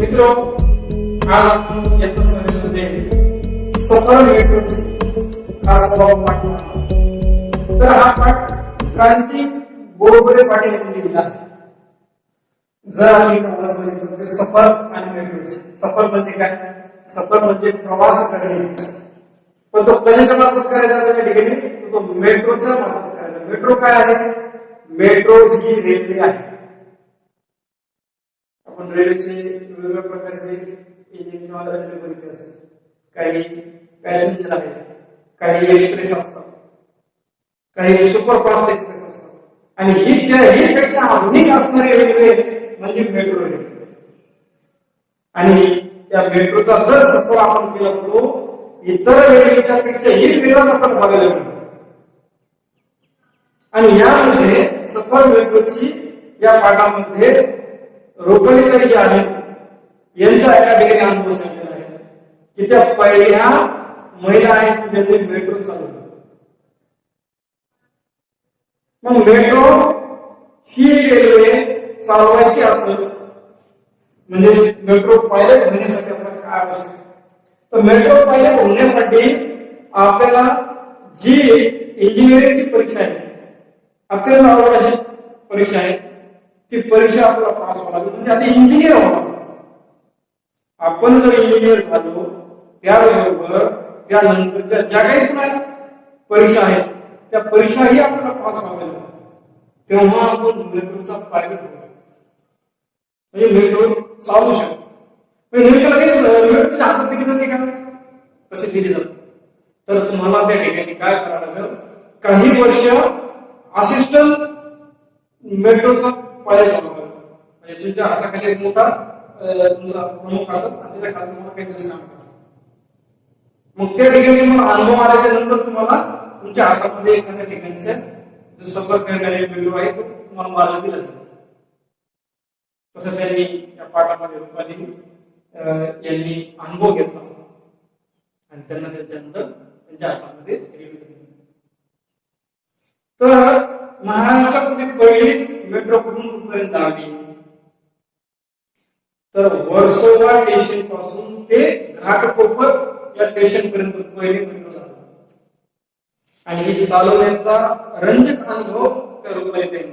मित्र आज येत्या सभेमध्ये सफळ मेट्रोची खास स्वभाव पाठ तर हा पाठ क्रांती गोडबोले पाटील यांनी लिहिला. जर आम्ही वर बघितलं तर सफर आणि मेट्रोची सफर म्हणजे काय? सफर म्हणजे प्रवास करणे. पण तो कशाच्या मार्फत करायचा त्या ठिकाणी? तो मेट्रोच्या मार्फत करायचा. मेट्रो काय आहे? मेट्रो ही रेल्वे आहे. रेल्वेचे वेगवेगळ्या प्रकारचे इंजिन किंवा रेल्वे बघितले असते काही पॅसेंजर आहेत. काही एक्सप्रेस असतात. काही सुपरफास्ट एक्सप्रेस असतात. आणि ही त्या ही पेक्षा आधुनिक असणारी रेल्वे म्हणजे मेट्रो रेल्वे आणि त्या मेट्रोचा जर सफर आपण केला तो इतर रेल्वेच्या पेक्षा ही वेगळाच आपण बघायला मिळतो आणि यामध्ये सफर मेट्रोची या पाठामध्ये रोपणीताई जे आहेत. यांचा एका ठिकाणी अनुभव सांगितला आहे की त्या पहिल्या महिला आहेत ज्यांनी मेट्रो चालवली. मग मेट्रो ही रेल्वे चालवायची असेल म्हणजे मेट्रो पायलट होण्यासाठी आपल्याला काय आवश्यक? आहे? तर मेट्रो पायलट होण्यासाठी आपल्याला जी इंजिनिअरिंगची परीक्षा आहे अत्यंत आवड अशी परीक्षा आहे. ती परीक्षा आपल्याला पास व्हावं लागेल. म्हणजे आता इंजिनियर व्हावं आपण. जर इंजिनियर झालो त्याचबरोबर त्यानंतरच्या ज्या काही पुन्हा परीक्षा आहेत त्या परीक्षाही आपल्याला पास व्हाव्या लागतात तेव्हा आपण मेट्रोचा पायलट होऊ शकतो. म्हणजे मेट्रो चालू शकतो. म्हणजे नेमकं लगेच मेट्रोच्या हातात दिली जाते का तसे दिली जाते. तर तुम्हाला त्या ठिकाणी काय करावं लागेल? काही वर्ष असिस्टंट मेट्रोचा पायलट व्हावं म्हणजे तुमच्या हाताखाली एक मोठा तुमचा प्रमुख असत आणि त्याच्याखाली तुम्हाला काही दिवस काम करावं. मग त्या ठिकाणी मग अनुभव आल्याच्यानंतर तुम्हाला तुमच्या हातामध्ये एखाद्या ठिकाणच्या जो संपर्क करणारे व्हिडिओ आहे तो तुम्हाला मार्ग दिला जातो तसं त्यांनी या पाठामध्ये रुपाली यांनी अनुभव घेतला. आणि त्यांना त्यांच्यानंतर त्यांच्या हातामध्ये तर महाराष्ट्रामध्ये पहिली मेट्रो कुठून कुठपर्यंत आली? तर वर्सोवा स्टेशनपासून ते घाटकोपर या स्टेशन पर्यंत पहिली मेट्रो झाली. आणि हे चालवण्याचा रंजक अनुभव त्या रुपये त्यांनी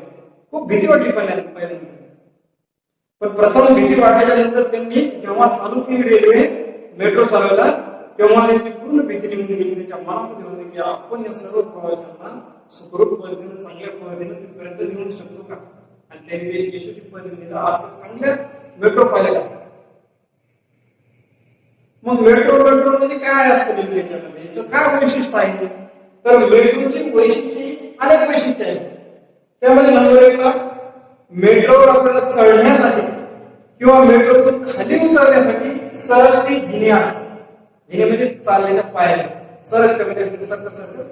खूप भीती वाटली पहिल्यांदा पहिल्यांदा. पण प्रथम भीती वाटल्याच्या नंतर त्यांनी जेव्हा चालू केली रेल्वे मेट्रो चालवायला तेव्हा त्यांची पूर्ण भीती निघून गेली. त्यांच्या मनामध्ये होते की आपण या सर्व प्रवाशांना सुखरूप पद्धतीने चांगल्या पद्धतीने तिथपर्यंत नेऊ शकतो का? आणि त्यांनी ते यशस्वी पद्धतीने आज चांगल्या मेट्रो पाहिलेला मग मेट्रो मेट्रो म्हणजे काय असतं नेमकं याच्यामध्ये? याचं काय वैशिष्ट्य आहे? तर मेट्रोची वैशिष्ट्ये अनेक वैशिष्ट्य आहेत. त्यामध्ये नंबर एकला मेट्रोवर आपल्याला चढण्यासाठी किंवा मेट्रोतून खाली उतरण्यासाठी सरळ ती जिने असते जिने म्हणजे चालण्याच्या पायात सरकत म्हणजे सरळ सरळ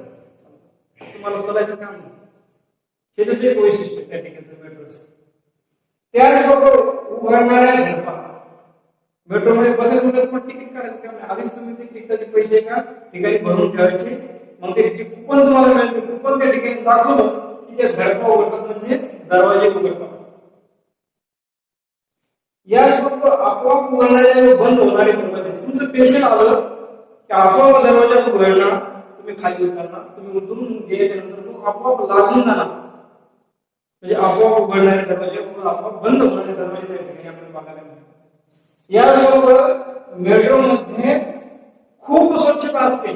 तुम्हाला चालायचं काम हे त्याचे एक वैशिष्ट्य त्या ठिकाणचं मेट्रोचं त्याचबरोबर उभारणाऱ्या झडपा मेट्रोमध्ये बसायचं म्हटलं पण तिकीट काढायचं काम आधीच तुम्ही ते तिकिटाचे पैसे एका ठिकाणी भरून ठेवायचे. मग ते जे कुपन तुम्हाला मिळेल ते कुपन त्या ठिकाणी दाखवलं की त्या झडपा उघडतात म्हणजे दरवाजे उघडतात. याचबरोबर आपोआप उघडणारे बंद होणारे दरवाजे. तुमचं पेशंट आलं की आपोआप दरवाजा उघडणार तुम्ही खाली उतरणार तुम्ही उतरून गेल्याच्यानंतर तो आपोआप लागून जाणार म्हणजे आपोआप उघडणारे दरवाजे आपोआप बंद होणारे दरवाजे त्या ठिकाणी आपण बघायला मिळतात. याचबरोबर मेट्रो मध्ये खूप स्वच्छता असते.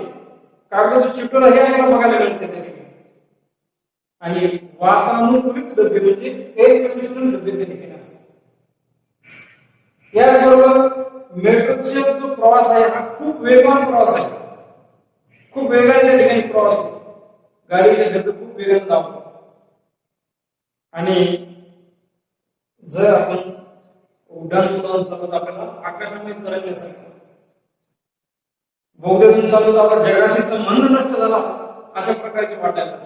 कागदाचं चित्र हे आपल्याला बघायला मिळते त्या ठिकाणी. आणि वातानुकूलित डबे म्हणजे एअर कंडिशनर डबे त्या ठिकाणी असतात. याचबरोबर मेट्रोचा जो प्रवास आहे हा. खूप वेगवान प्रवास आहे. खूप वेगाने त्या ठिकाणी प्रवास होतो. गाडीचे खूप वेगाने धावतात आणि जर आपण उड्डाण पुलावून चालवत आपल्याला आकाशामध्ये तरंगण्यासारखं बहुतेक चालवत आपला जगाशी संबंध नष्ट झाला अशा प्रकारचे वाटायला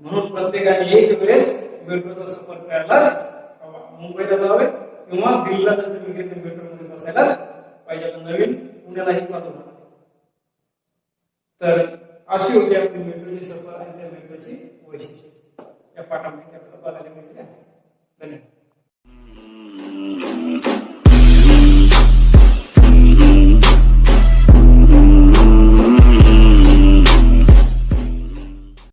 म्हणून प्रत्येकाने एक वेळेस मेट्रोचा सफर करायलाच हवा. मुंबईला जावे किंवा दिल्लीला जर तुम्ही गेले मेट्रोमध्ये बसायलाच पाहिजे आता नवीन पुण्यालाही चालू झालं तर अशी होती आपली मेट्रोची सफर आणि त्या मेट्रोची वैशिष्ट्य. या पाठामध्ये आपल्याला बघायला मिळाली आहे धन्यवाद.